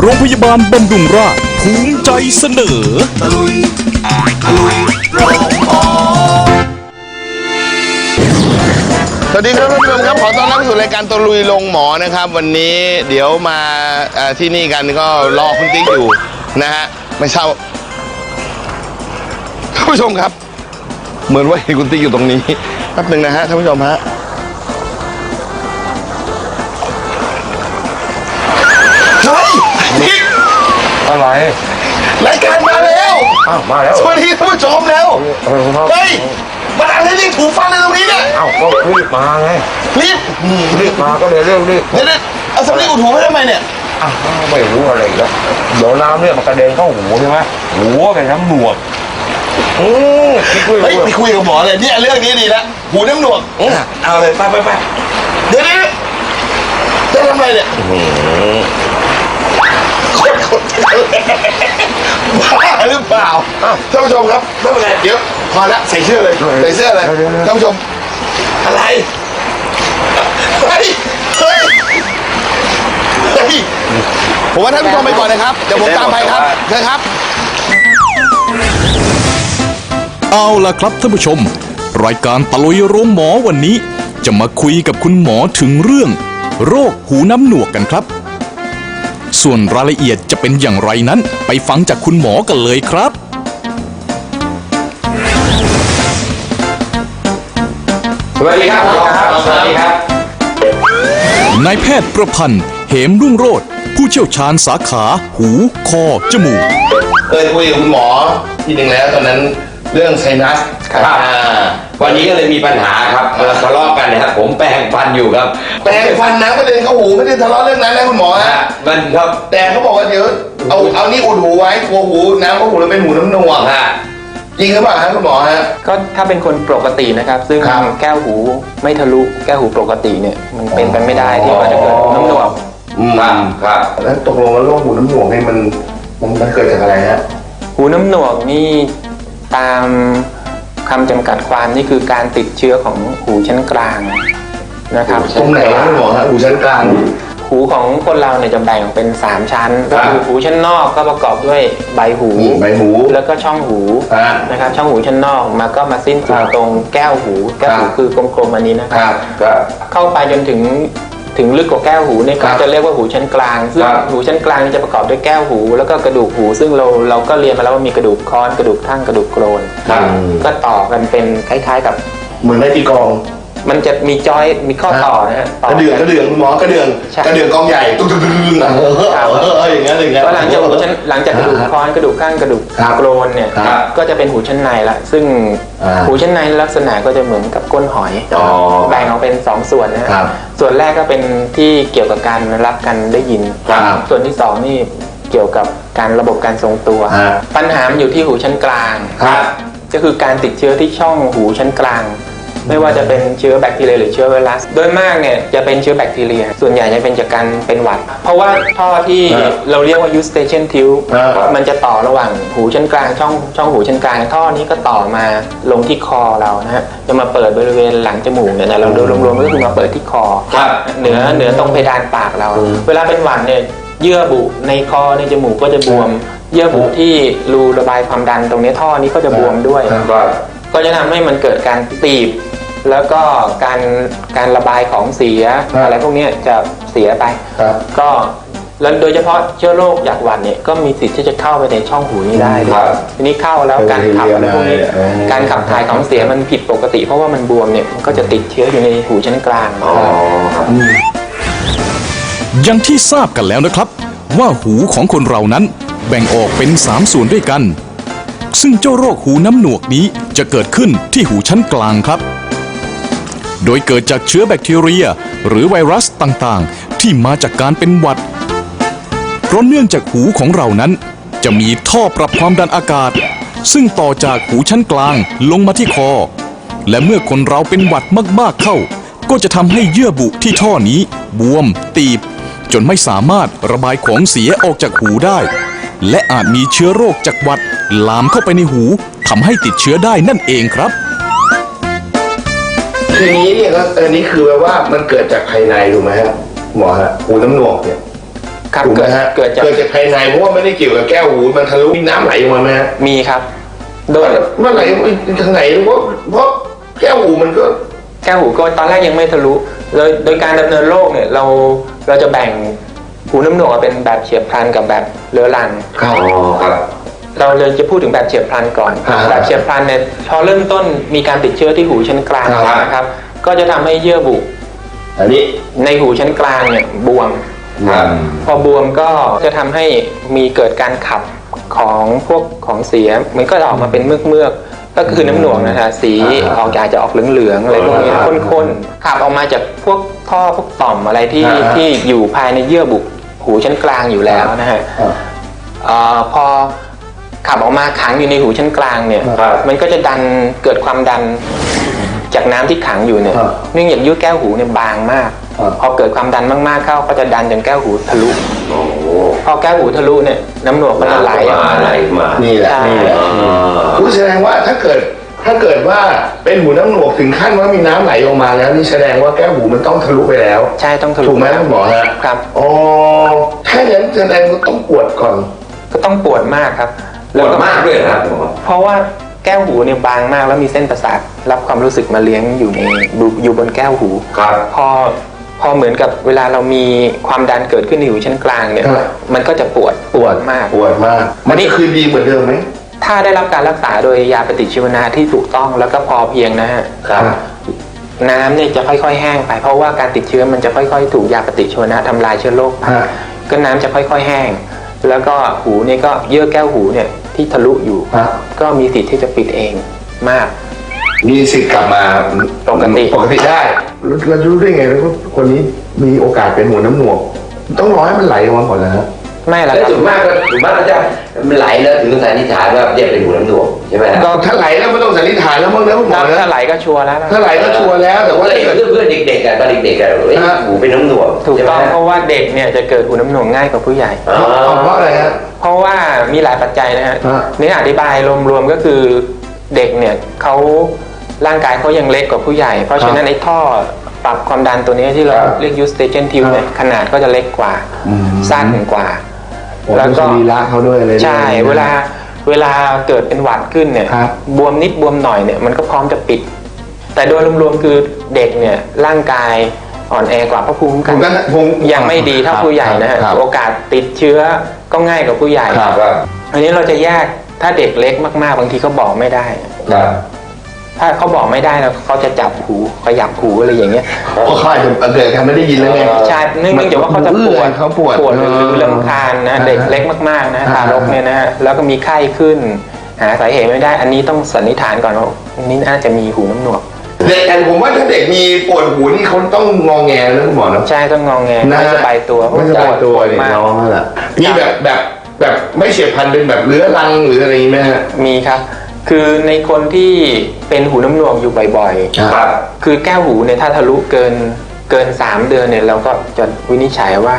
โรงพยาบาลบำรุงราษฎร์ภูมิใจเสนอสวัสดีครับท่านผู้ชมครับขอต้อนรับสู่รายการตะลุยลงหมอนะครับ วันนี้เดี๋ยวมาเอ่อที่นี่กันก็รอคุณติ๊กอยู่นะฮะไม่ทราบท่านผู้ชมครับ เหมือนว่าเห็นคุณติ๊กอยู่ตรงนี้แป๊บหนึ่งนะฮะท่านผู้ชมฮะเฮ้ยติ๊กอะไรรายการมาแล้วอ้าวมาแล้วสวัสดีท่านผู้ชมแล้วเออครับเฮ้ยมาอะไรนี่ถูกฟันในตรงนี้เนี่ยเอ้าก็รีบมาไงรีบรีบมาก็เลยเรื่องรีบเดี๋ยวเดี๋ยวเอาสำลีอุดหูให้ทำไมเนี่ยอ้าวไม่รู้อะไรอีกแล้วเดี๋ยวน้ำเนี่ยมันกระเด็นเข้าหูใช่ไหมหูเป็นน้ำหนวก อืมคิดด้วยเฮ้ยไปคุยกับหมอเลยเนี่ยเรื่องนี้ดีแล้วหูน้ำหนวกอืมเอาเลยไปไปไปเดี๋ยวนี้จะทำอะไรเนี่ยคนคนบ้าหรือเปล่าท่านผู้ชมครับไม่เป็นไรเดี๋ยวพอละใส่เสื้อเลยใส่เสื้อเลยท่านผู้ชมอะไรเฮ้ยเฮ้ยเฮ้ยผมว่าท่านผู้ชมไปก่อนนะครับเดี๋ยวผมตามไปครับเชิญครับ เอาล่ะครับท่านผู้ชม รายการตะลุยโรงหมอวันนี้ จะมาคุยกับคุณหมอถึงเรื่อง โรคหูน้ำหนวกกันครับ ส่วนรายละเอียดจะเป็นอย่างไรนั้น ไปฟังจากคุณหมอกันเลยครับ สวัสดีครับสวัสดีครับ นายแพทย์ประพันธ์ เหมรุ่งโรธผู้เชี่ยวชาญสาขา หู คอ จมูก เคยคุยกับคุณหมอทีหนึ่งแล้วตอนนั้น เรื่องไซนัสครับ อ่าวันนี้ก็เลยมีปัญหาครับเราทะเลาะกันนะครับผมแปรงฟันอยู่ครับแปรงฟันน้ำไม่ได้เข้าหูไม่ได้ทะเลาะเรื่องนั้นนะคุณหมอฮะมันครับแต่เขาบอกว่าเดี๋ยวเอาเอานี่อุดหูไว้กลัวหูน้ำเข้าหูแล้วเป็นหูน้ำหนวกฮะ จริงหรือเปล่าฮะคุณหมอฮะ ก็ถ้าเป็นคนปกตินะครับ ซึ่งครับแก้วหูไม่ทะลุแก้วหูปกติเนี่ยมันเป็นไปไม่ได้ที่มันจะเกิดน้ำหนวกครับครับแล้วตกลงแล้วโรคหูน้ำหนวกนี่มันมันมันเกิดจากอะไรฮะ หูน้ำหนวกนี่ ตามคำจำกัดความนี่คือการติดเชื้อของหูชั้นกลางนะครับตรงไหนฮะคุณหมอฮะหูชั้นกลาง หูของคนเราเนี่ยจะแบ่งเป็น 3 ชั้นครัก็บคือหูชั้นนอกก็ประกอบด้วยใบหูนี่ใบหู แล้วก็ช่องหูฮะนะครับช่องหูชั้นนอกมาก็มาสิ้นสุดครับตรงแก้วหูแก้วหูครับคือกลมๆอันนี้นะคครับรับก็เข้าไปจนถึง ถึงลึกกว่าแก้วหูเนี่ยครัก็บจะเรียกว่าหูชั้นกลางซึ่งครับ หูชั้นกลางนี่จะประกอบด้วยแก้วหู แล้วก็กระดูกหู ซึ่งเราเราก็เรียนมาแล้วว่ามีกระดูกค้อนกระดูกทั่งกระดูกโกรนครับ ก็ต่อกันเป็นคล้าย ๆ กับ เหมือนไม้ตีกลอง มันจะมีจอยมีข้อต่อนะฮะต่กระเดื่องกระเดื่องคุณหมอกระเดื่องใช่กระเดื่องกองใหญ่ตุ๊กตุ๊กตุ๊กตุ๊กเออเออเออเอออย่างนั้นอย่างนั้น ก็หลังจากหูชั้นหลังจากกระดูกค้อนกระดูกข้างกระดูกครับโกรนเนี่ยครับก็จะเป็นหูชั้นในละ ซึ่งอ่าหูชั้นในลักษณะก็จะเหมือนกับก้นหอยอ๋อแบ่งออกเป็นสองส่วนนะฮะครับส่วนแรกก็เป็นที่เกี่ยวกับการรับการได้ยินครับส่วนที่สองนี่เกี่ยวกับการระบบการทรงตัวฮะปัญหามันอยู่ที่หูชั้นกลางครับก็คือการติดเชื้อที่ช่องหูชั้นกลาง ไม่ว่าจะเป็นเชื้อแบคทีเรียหรือเชื้อไวรัส โดยมากเนี่ยจะเป็นเชื้อแบคทีเรีย ส่วนใหญ่จะเป็นจากการเป็นหวัด เพราะว่าท่อที่ฮะเราเรียกว่า eustachian tube ฮะมันจะต่อระหว่างหูชั้นกลางช่องช่องหูชั้นกลางท่อนี้ก็ต่อมาลงที่คอเรานะฮะจะมาเปิดบริเวณหลังจมูกเนี่ยนะเราดูรวมๆก็คือมาเปิดที่คอ ครับเหนือเหนือตรงเพดานปากเรา เวลาเป็นหวัดเนี่ยเยื่อบุในคอในจมูกก็จะบวม เยื่อบุที่รูระบายความดันตรงนี้ท่อนี้ก็จะบวมด้วยก็ก็จะทำให้มันเกิดการตีบ แล้วก็การการระบายของเสียครับ อะไรพวกเนี้ยจะเสียไป ครับ ก็แล้วโดยเฉพาะเชื้อโรคจากหวัดเนี่ยก็มีสิทธิ์ที่จะเข้าไปในช่องหูนี้ได้ครับทีนี้เข้าแล้วการขับอะไรพวกนี้เออการขับถ่ายของเสียมันผิดปกติ เพราะว่ามันบวมเนี่ยมันก็จะติดเชื้ออยู่ในหูชั้นกลาง อ๋ออย่างที่ทราบกันแล้วนะครับ ว่าหูของคนเรานั้นแบ่งออกเป็น 3 ส่วนด้วยกัน ซึ่งเจ้าโรคหูน้ำหนวกนี้จะเกิดขึ้นที่หูชั้นกลางครับ โดยเกิดจากเชื้อแบคทีเรีย หรือไวรัสต่างๆ ที่มาจากการเป็นหวัด เพราะเนื่องจากหูของเรานั้น จะมีท่อปรับความดันอากาศ ซึ่งต่อจากหูชั้นกลางลงมาที่คอ และเมื่อคนเราเป็นหวัดมากๆเข้า ก็จะทำให้เยื่อบุที่ท่อนี้บวม ตีบ จนไม่สามารถระบายของเสียออกจากหูได้ และอาจมีเชื้อโรคจากหวัดลามเข้าไปในหูทำให้ติดเชื้อได้นั่นเองครับ ทีนี้เนี่ยก็อันนี้คือแปลว่ามันเกิดจากภายในถูกไหมฮะหมอฮะหูน้ำหนวกเนี่ยครับถูกไหมเกิดฮะเกิดจากเกิดจากภายในเพราะว่าไม่ได้เกี่ยวกับแก้วหูมันทะลุมีน้ำไหลออกมาไหมฮะมีครับ โดยมันไหลทางไหนเพราะเพราะแก้วหูมันก็ แก้วหูก็ตอนแรกยังไม่ทะลุโดยโดยการดำเนินโรคเนี่ยเราเราจะแบ่งหูน้ำหนวกออกเป็นแบบเฉียบพลันกับแบบเรื้อรัง ครับอ๋อครับ เราเลยจะพูดถึงแบบเฉียบพลันก่อน อ่าแบบเฉียบพลันเนี่ยพอเริ่มต้นมีการติดเชื้อที่หูชั้นกลางครับ นะครับ ก็จะทำให้เยื่อบุอันนี้ในหูชั้นกลางเนี่ยบวม ครับ พอบวมก็จะทำให้มีเกิดการขับของพวกของเสีย มันก็จะออกมาเป็นเมือกเมือกๆก็คือน้ำหนวกนะฮะสีอ่าออกอาจจะออกเหลืองๆอะไรพวกนี้อ่าข้นๆขับออกมาจากพวกท่อพวกต่อมอะไรที่อ่าที่อยู่ภายในเยื่อบุหูชั้นกลางอยู่แล้วนะฮะอ่าเออพอ ขับออกมาขังอยู่ในหูชั้นกลางเนี่ย ครับ มันก็จะดันเกิดความดันจากน้ำที่ขังอยู่เนี่ยครับเนื่องจากยุ้แก้วหูเนี่ยบางมาก ครับ พอเกิดความดันมากๆเข้าก็จะดันจนแก้วหูทะลุ โอ้โหพอแก้วหูทะลุเนี่ยน้ำหนวกก็จะไหลออกมา ไหลมา นี่แหละใช่ นี่แหละอ๋อผู้แสดงว่าถ้าเกิดถ้าเกิดว่าเป็นหูน้ำหนวกถึงขั้นว่ามีน้ำไหลออกมาแล้วนี่แสดงว่าแก้วหูมันต้องทะลุไปแล้ว ใช่ต้องทะลุถูกไหมคุณหมอฮะครับ อ๋อถ้าอย่างนั้นแสดงว่าต้องปวดก่อน ก็ต้องปวดมากครับ ปวดมากด้วยนะครับหมอเพราะว่าแก้วหูเนี่ยบางมากแล้วมีเส้นประสาทรับความรู้สึกมาเลี้ยงอยู่ในอยู่อยู่บนแก้วหู ครับ พอพอเหมือนกับเวลาเรามีความดันเกิดขึ้นในหูชั้นกลางเนี่ยครับ มันก็จะปวดปวดมาก ปวดมาก มันจะคืนดีเหมือนเดิมไหม ถ้าได้รับการรักษาโดยยาปฏิชีวนะที่ถูกต้องแล้วก็พอเพียงนะฮะครับ น้ำเนี่ยจะค่อยๆ แห้งไป เพราะว่าการติดเชื้อมันจะค่อยๆ ถูกยาปฏิชีวนะทำลายเชื้อโรคไปฮะ ก็น้ำจะค่อยๆ แห้ง แล้วก็หูเนี่ยก็เยื่อแก้วหูเนี่ย ที่ทะลุอยู่ ฮะ ก็มีสิทธิ์ที่จะปิดเองมาก มีสิทธิ์กลับมาปกติ ปกติได้ เราจะรู้ได้ไงว่าคนนี้มีโอกาสเป็นหูน้ำหนวก ต้องรอให้มันไหลออกมาก่อนนะฮะไม่ละแล้วครับส่วนมากก็ส่วนมากก็จะมันไหลแล้วถึงสันนิษฐานว่าเนี่ยเป็นหูน้ำหนวกใช่ไหมฮะก็ถ้าไหลแล้วไม่ต้องสันนิษฐานแล้วมั้งนะคุณหมอถ้านะไหลก็ชัวร์แล้วนะถ้าไหลก็ชัวร์แล้วแต่แต่ว่าว่าถ้าเกิดเพื่อนๆเด็กๆอะตอนเด็กๆอะเอ้ยฮะ หูเป็นน้ำหนวกถูกใช่ไหมต้องฮะเพราะว่าเด็กเนี่ยจะเกิดหูน้ำหนวกง่ายกว่าผู้ใหญ่ อ๋อเพราะอะไรฮะเพ ราะว่ามีหลายปัจจัยนะฮะฮะเนื้ออธิบายรวมๆก็คือเด็กเนี่ยเขาร่างกายเขายังเล็กกว่าผู้ใหญ่ เพราะฉะนั้นไอ้ท่อปรับความดันตัวนี้ที่เราครับเรียกยูสเตชันทิวเนี่ยขนาดก็จะเล็กกว่า อืม สั้นกว่าแล้แล้ววก็ก็สรีระเขาด้วยเลยใช่เวลาเวลาเกิดเป็นหวัดขึ้นเนี่ยครับ บวมนิดบวมหน่อยเนี่ยมันก็พร้อมจะปิด แต่โดยรวมๆคือเด็กเนี่ยร่างกาย อ่อนแอกว่าเพราะภูมิคุ้มผกัมนก็ผมยังไม่ดีเท่าผู้ใหญ่นะฮะครับ โอกาสติดเชื้อก็ง่ายกว่าผู้ใหญ่ ครับครับอันนี้เราจะแยกถ้าเด็กเล็กมากๆ บางทีเขาบอกไม่ได้ ครับถ้าเขาบอกไม่ได้แล้วเขาจะจับหูขยับหูอะไรอย่างเงี้ยเพราะเขาอาจจะเกิดการไม่ได้ยินแล้วไง ใช่เนื่องจากว่าเขาจะปวดเขาปวดปวดหรือเออลำคาญนะอ่าเด็กเล็กมากๆนะอ่า ทารกเนี่ยนะฮะแล้วก็มีไข้ขึ้น หาสาเหตุไม่ได้ อันนี้ต้องสันนิษฐานก่อนว่าอันนี้น่าจะมีหูน้ำหนวก เด็กแต่ผมว่าถ้าเด็กมีปวดหูนี่เขาต้องงอแงนะคุณหมอนะใช่ต้องงองแงนะ ไม่สบายตัวไม่สบายตัวปวดเนี่ยมากน้องนั่นแหละมีแบบแบบแบบไม่เฉียบพลันเป็นแบบเรื้อรังหรืออะไรอย่างนี้ไหมฮะ มีครับ คือในคนที่เป็นหูน้ำหนวกอยู่บ่อยครับๆคือแก้วหูเนี่ยถ้าทะลุเกินเกิน 3 เดือนเนี่ยเราก็จะวินิจฉัยว่า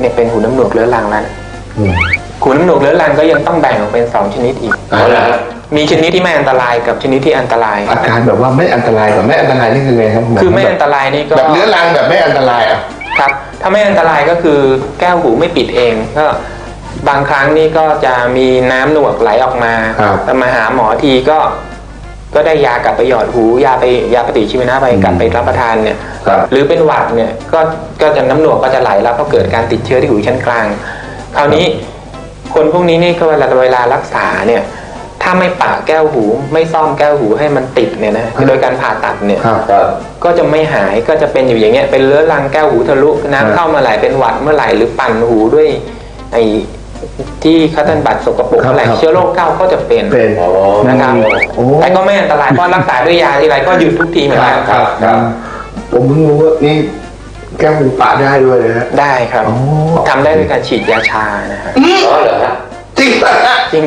เนี่ยเป็นหูน้ำหนวกเรื้อรังแล้ว อืมหูน้ำหนวกเรื้อรังก็ยังต้องแบ่งออกเป็น2ชนิดอีก เอาละฮะมีชนิดที่ไม่อันตรายกับชนิดที่อันตราย อาการแบบว่าไม่อันตรายกับไม่อันตรายนี่คือไงครับณหคือไม่อันตรายนี่ก็ แบบเรื้อรังแบบไม่อันตรายอะ ครับ ถ้าไม่อันตรายก็คือแก้วหูไม่ปิดเอง ก็บางครั้งนี่ก็จะมีน้ำหนวกไหลออกมาครับ แต่มาหาหมอทีก็ ก็ได้ยากลับไปหยอดหู ยาไปยาปฏิชีวนะไปกลับไปรับประทานเนี่ย ครับหรือเป็นหวัดเนี่ยก็ก็จะน้ำหนวกก็จะไหลแล้วก็เกิดการติดเชื้อที่หูชั้นกลาง คราวนี้ คนพวกนี้นี่ก็เวลาเวลารักษาเนี่ย ถ้าไม่ปะแก้วหูไม่ซ่อมแก้วหูให้มันติดเนี่ยนะโดยการผ่าตัดเนี่ย ครับครับ ก็จะไม่หายก็จะเป็นอยู่อย่างเงี้ยเป็นเรื้อรังแก้วหูทะลุครับน้ำเข้ามาไหลเป็นหวัดเมื่อไหร่หรือปั่นหูด้วยไอ้ที่คัตเตันบัตรสกปรกครับเมื่อไหร่ครับ เชื้อโรคเข้าก็จะเป็นเป็นอ๋อนะครับโอ้ แต่ก็ไม่อันตรายเพราะรักษาด้วยยาทีไรก็หยุดทุกทีเหมือนกัน ครับครับผมเพิ่งรู้ว่านี่ แก้วหูปะได้ด้วยนะฮะ ได้ครับอ๋อ ทำได้ด้วยการฉีดยาชานะฮะอ๋อเหรอฮะจริงป่ะฮะจริง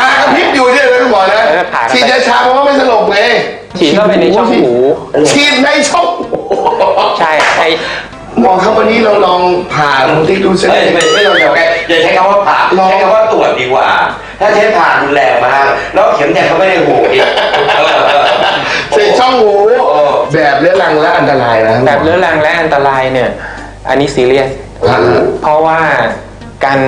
ตากระพริบอยู่เนี่ยนะคุณหมอนะเออผ่ากันไป ฉีดยาชาเพราะว่าไม่สลบไงๆฉีดเข้าไปในช่องหู ฉีดในช่องหู ใช่ไอ้ หมอครับวันนี้เราลองผ่าลองติ๊กดูสิไม่ไม่ไม่ต้องอย่าอย่าใช้คำว่าผ่าลอง ใช้คำว่าตรวจดีกว่า ถ้าใช้ผ่ารุนแรงมากแล้วเข็มแทงเขาไม่ได้หูอีกเออเออ ใส่ช่องหูโอ้แบบเรื้อรังและอันตรายนะแบบเรื้อรังและอันตรายเนี่ย อันนี้ซีเรียสครับเพราะว่าการ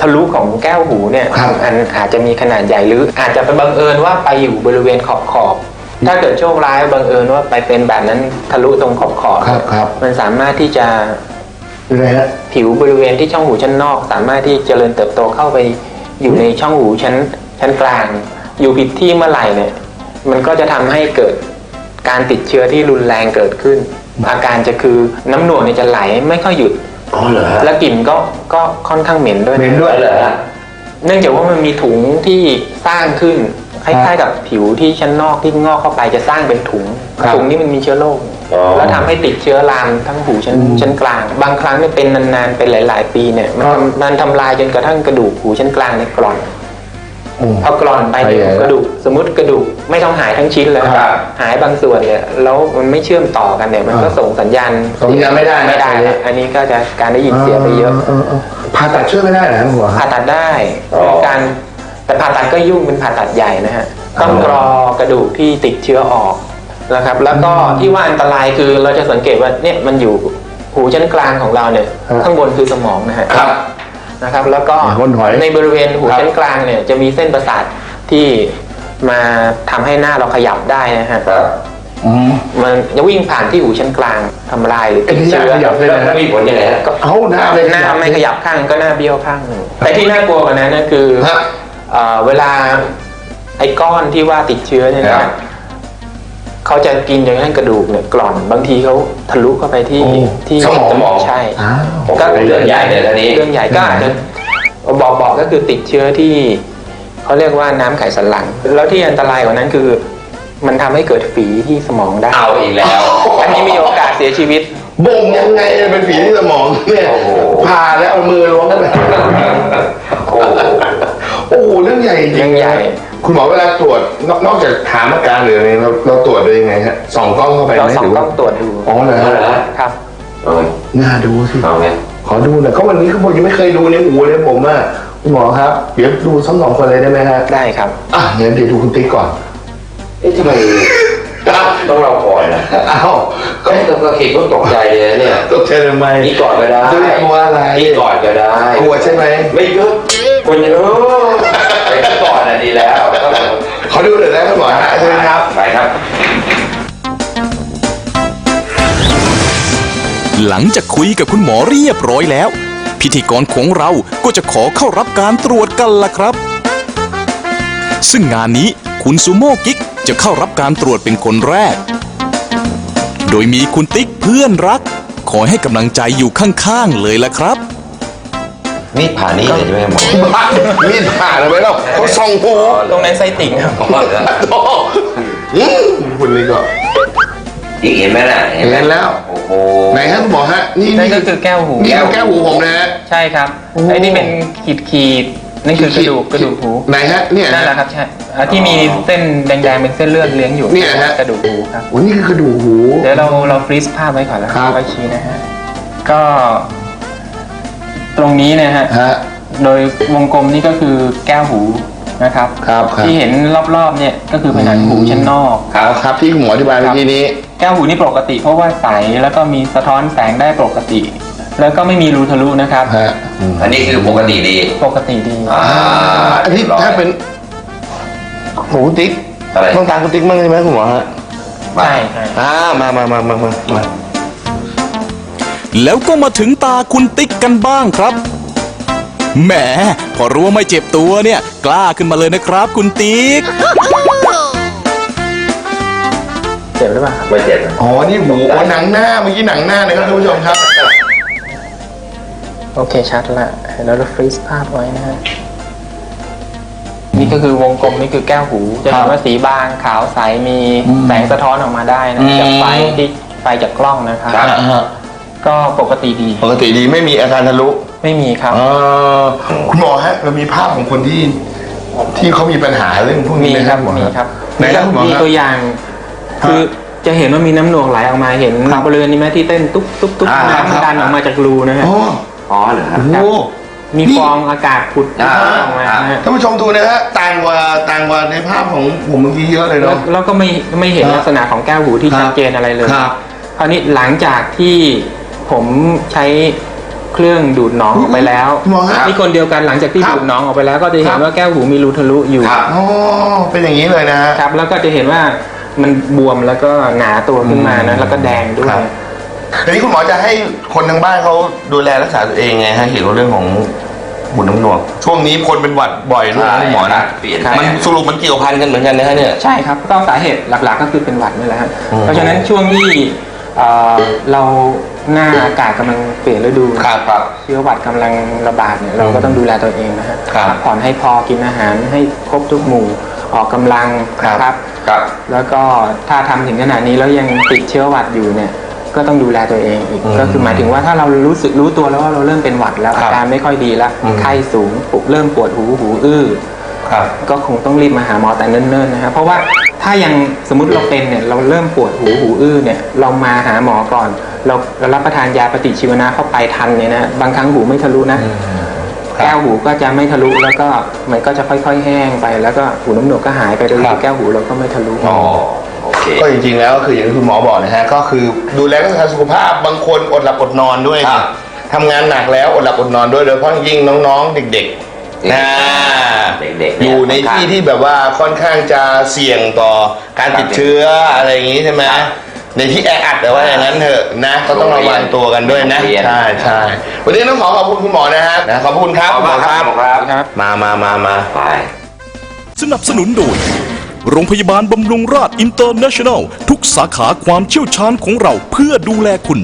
ทะลุของแก้วหูเนี่ยครับ อันอาจจะมีขนาดใหญ่หรืออาจจะไปบังเอิญว่าไปอยู่บริเวณขอบขอบๆ ถ้าเกิดโชคร้ายบังเอิญว่าไปเป็นแบบนั้นทะลุตรงขอบขอบครับครับ มันสามารถที่จะยังไงฮะผิวบริเวณที่ช่องหูชั้นนอก สามารถที่เจริญเติบโตเข้าไปอยู่ในช่องหูชั้นชั้นกลาง อยู่ผิดที่เมื่อไหร่เนี่ย มันก็จะทำให้เกิดการติดเชื้อที่รุนแรงเกิดขึ้น อาการจะคือน้ำหนวกเนี่ยจะไหลไม่ค่อยหยุด อ๋อเหรอฮะ และกลิ่นก็ก็ค่อนข้างเหม็นด้วยเหม็นด้วยเหรอฮะ เนื่องจากว่ามันมีถุงที่สร้างขึ้น คล้ายๆกับผิวที่ชั้นนอกที่งอกเข้าไปจะสร้างเป็นถุง ครับถุงนี้มันมีเชื้อโรคอ๋อ แล้วทำให้ติดเชื้อรามทั้งหูชั้นชั้นกลาง บางครั้งเนี่ยเป็นนานๆเป็นหลายๆ ปีเนี่ยมันทำมันทำลายจนกระทั่งกระดูกหูชั้นกลางในยกร่อนโอ้พอกร่อนไปเนี่ยไปใหญ่แล้วกระดูกสมมติกระดูกไม่ต้องหายทั้งชิ้นเลยครับหายบางส่วนเนี่ยแล้วมันไม่เชื่อมต่อกันเนี่ยมันก็อ่าส่งสัญญาณส่งสัญญาณไม่ได้นะไม่ได้ตรงนี้แล้วอันนี้ก็จะการได้ยินเสียไปเยอะเเอผ่าตัดช่วยไม่ได้เหรอหัวผ่าตัดได้อ๋อ การ แต่ผ่าตัดก็ยุ่งเป็นผ่าตัดใหญ่นะฮะต้องกรอกระดูกที่ติดเชื้อออกนะครับ แล้วก็ที่ว่าอันตรายคือเราจะสังเกตว่าเนี่ยมันอยู่หูชั้นกลางของเราเนี่ยครับข้างบนคือสมองนะฮะครับนะครับ แล้วก็บนหอยในบริเวณหูครับชั้นกลางเนี่ยจะมีเส้นประสาทที่มาทำให้หน้าเราขยับได้นะฮะครับอืมมันจะวิ่งผ่านที่หูชั้นกลางทำลายหรือติดเชื้อไอ้ที่ยากขยับเลยแล้วมีผลยังไงฮะเอาหน้าเลยหน้าไม่ขยับข้างก็หน้าเบี้ยวข้างหนึ่งแต่ที่น่ากลัวกว่านั้นก็คือฮะ เอ่อเวลาไอ้ก้อนที่ว่าติดเชื้อเนี่ยครันะบเขาจะกินจนกระทั่งกระดูกเนี่ยกร่อนบางทีเขาทะลุเข้าไปที่โอ้ ที่สมองสมองใช่ อ้าว โอ้โหเรื่องใหญ่เลยท่านี้ เรื่องใหญ่ก็อาจจะบอกบอกก็คือติดเชื้อที่เขาเรียกว่าน้ำไขสันหลัง แล้วที่อันตรายกว่านั้นคือ มันทำให้เกิดฝีที่สมองได้ เอาอีกแล้ว อันนี้มีโอกาสเสียชีวิต บ่งยังไงเป็นฝีที่สมองเนี่ยโอ้โห ผ่าแล้วเอามือล้วงเข้าไปโอ้โหโอ้โห เรื่องใหญ่จริงเรื่องใหญ่ คุณหมอเวลาตรวจนอกนอกจากถามอาการหรืออะไรเราเราตรวจโดยยังไงฮะส่องกล้องเข้าไปไหเรามส่องหรืกล้ว่า องตรวจดูอ๋อเหรอเอาฮะเหรอฮะครับ เอาไงน่าดูสิ เอาไงขอดูหน่อยก็วันนี้เขาบอกยังไม่เคยดูในหูเลยผมอะคุณหมอครับ เดี๋ยวดูทั้งสองคนเลยได้ไหมฮะได้ครับ อะงั้นเดี๋ยวดูคุณติ๊กก่อนเอ๊ะทำไมต้องเราก่อนนะอ้าวก็ก็ต้องก็คิดว่าตกใจเลยนะเนี่ยตกใจทำไมนี่ก่อนก็ได้จะไม่กลัวอะไรนี่ก่อนก็ได้ กลัวใช่ไหมไม่เยอะ คนเยอะไปที่ก่อนน่ะดีแล้วขอดูหน่อยนะคุณหมอฮะใช่ไหมครับไปครับ หลังจากคุยกับคุณหมอเรียบร้อยแล้ว พิธีกรของเราก็จะขอเข้ารับการตรวจกันล่ะครับ ซึ่งงานนี้คุณซูโม่กิ๊กจะเข้ารับการตรวจเป็นคนแรก โดยมีคุณติ๊กเพื่อนรัก คอยให้กำลังใจอยู่ข้างๆเลยล่ะครับ นี่ผ่านนี่เลยใช่ไหมหมอบ้ามีดผ่าเลยไหมเราเขาส่องหูตรงนั้นไส้ติ่งครับอ๋อเหรอโอ้อืมคุณนี่ก็อีกเห็นไหมน่ะเห็นแล้วโอ้โหไหนฮะคุณหมอฮะนี่นั่นี่นก็คือแก้วหูนี่คือแก้วหูผมนะฮะใช่ครับโอ้ไอ้นี่เป็นขีดขีดๆนี่คือกระดูกกระดูกหูไหนฮะเนี่ยนั่นแหละครับใช่อ่าที่มีเส้นแดงๆเป็นเส้นเลือดเลี้ยงอยู่เนี่ยฮะกระดูกหูครับโอ้นี่คือกระดูกหูเดี๋ยวเราเราฟรีซภาพไว้ก่อนแล้วครับไว้ชี้นะฮะก็ ตรงนี้นะฮะ ฮะ โดยวงกลมนี่ก็คือแก้วหูนะครับ ครับครับ ที่เห็นรอบๆเนี่ยก็คือผนังหูชั้นนอกครับครับที่คุณหมออธิบายเมื่อกี้นี้ แก้วหูนี่ปกติเพราะว่าใสแล้วก็มีสะท้อนแสงได้ปกติ แล้วก็ไม่มีรูทะลุนะครับ ฮะอืมอันนี้คือปกติดีปกติดี อ่าอันนี้ถ้าเป็นหูติ๊กอะไร ต้องตามคุณติ๊กมั่งใช่ไหมคุณหมอฮะ ใช่ใช่ อ่ามามามามามามา แล้วก็มาถึงตาคุณติ๊กกันบ้างครับ แหม พอรู้ว่าไม่เจ็บตัวเนี่ย กล้าขึ้นมาเลยนะครับคุณติ๊ก เจ็บหรือเปล่าครับไม่เจ็บนะอ๋อ นี่หูอ๋อหนังหน้า เมื่อกี้หนังหน้านะครับท่านผู้ชมครับ โอเคชัดละแล้วเราฟรีซภาพไว้นะฮะนี่ก็คือวงกลมนี่คือแก้วหูจะครัเห็บนว่าสีบางขาวใสมีอืมแสงสะท้อนออกมาได้นะอืมจากไฟที่ไฟจากกล้องนะครับอ่าฮะ ก็ปกติดี ปกติดีไม่มีอาการทะลุไม่มีครับ เอ่อคุณหมอฮะเรามีภาพของคนที่ที่เขามีปัญหาเรื่องพวกมีนี้ไหมคครัรับบหมอมีครับไหนครับคุณหมอมีฮะตัวอย่างคือจะเห็นว่ามีน้ำหนวกไหลออกมาเห็นครับบริเวณนี้ไหมที่เต้นตุ๊บตุ๊บตุ๊บอ่าน้ำครับดันออกมาจากรูนะฮะอ๋ออ๋อเหรอฮะโอ้โห มีฟองอากาศผุดอ่าออกมาอ่านะฮะท่านผู้ชมดูนะฮะต่างกว่าต่างกว่าในภาพของผมเมื่อกี้เยอะเลยแล้วเนาะ แล้วก็ไม่ไม่เห็นครับลักษณะของแก้วหูที่ครับชัดเจนอะไรเลยครับ คราวนี้หลังจากที่ ผมใช้เครื่องดูดหนองออกไปแล้วหมอฮะ นี่คนเดียวกันหลังจากที่ครับดูดหนองออกไปแล้ว ก็จะคเห็รันบว่าแก้วหูมีรูทะลุอยู่ครับ อ๋อเป็นอย่างนี้เลยนะฮะ ครับแล้วก็จะเห็นว่ามันบวมแล้วก็หนาตัวขึ้นมานะแล้วก็แดงด้วยครับทีนี้คุณหมอจะให้คนทางบ้านเขาดูแลรักษาตัวเองไงฮะเกี่ยวกับเรื่องของหุ่นน้ำหนวก ช่วงนี้คนเป็นหวัดบ่อยด้วยนะคุณหมอนะเปลี่ยน มันสรุปมันเกี่ยวพันกันเหมือนกันนะฮะเนี่ย ใช่ครับก็สาเหตุหลักๆก็คือเป็นหวัดนี่แหละฮะอืมเพราะฉะนั้นช่วงที่เอ่อเรา หน้าอากาศกำลังเปลี่ยนฤดูครับครับ เชื้อหวัดกำลังระบาดเนี่ยเราก็ต้องดูแลตัวเองนะฮะครับพักผ่อนให้พอกินอาหารให้ครบทุกหมู่ออกกำลังครับ นะครับ ครับ แล้วก็ถ้าทำถึงขนาดนี้แล้วยังติดเชื้อหวัดอยู่เนี่ยก็ต้องดูแลตัวเองอีกอืมก็คือหมายถึงว่าถ้าเรารู้สึกรู้ตัวแล้วว่าเราเริ่มเป็นหวัดแล้วครัอาบการไม่ค่อยดีแล้วอืม ไข้สูงปุบเริ่มปวดหูหูอื้อ ครับ ก็คงต้องรีบมาหาหมอแต่เนิ่นๆนะครับเพราะว่า ถ้ายังสมมติเราเป็นเนี่ยเราเริ่มปวดหูหูอื้อเนี่ยเรามาหาหมอก่อน เราเรารับประทานยาปฏิชีวนะเข้าไปทันเนี่ยนะบางครั้งหูไม่ทะลุนะครับแก้วหูก็จะไม่ทะลุแล้วก็มันก็จะค่อย ๆ แห้งไป แล้วก็หูน้ำหนวกก็หายไปโดยครับที่แก้วหูเราก็ไม่ทะลุอ๋อโอเคก็จริงๆแล้วก็คืออย่างที่คุณหมอบอกนะฮะก็คือดูแลรักษาสุขภาพบางคนอดหลับอดนอนด้วยครับทำงานหนักแล้วอดหลับอดนอนด้วยโดยเฉพาะยิ่งน้องๆ เด็กๆ นะเด็กๆเนี่อยู่ในที่ที่แบบว่าค่อนข้างจะเสี่ยงต่อการติดเชื้ออะไรอย่างนี้ใช่ไหมครับในที่แออัดแต่ว่าอย่างนั้นเถอะนะก็ต้องระวังตัวกันด้วยนะโรงเรียน ใช่ใช่วันนี้ต้องขอขอบคุณคุณหมอนะฮะนะขอบคุณครับขอบคุณครับณหมอครับครับมามามามา ไป สนับสนุนโดย โรงพยาบาลบำรุงราษอินเตอร์เนชั่นแนล ทุกสาขาความเชี่ยวชาญของเราเพื่อดูแลคุณ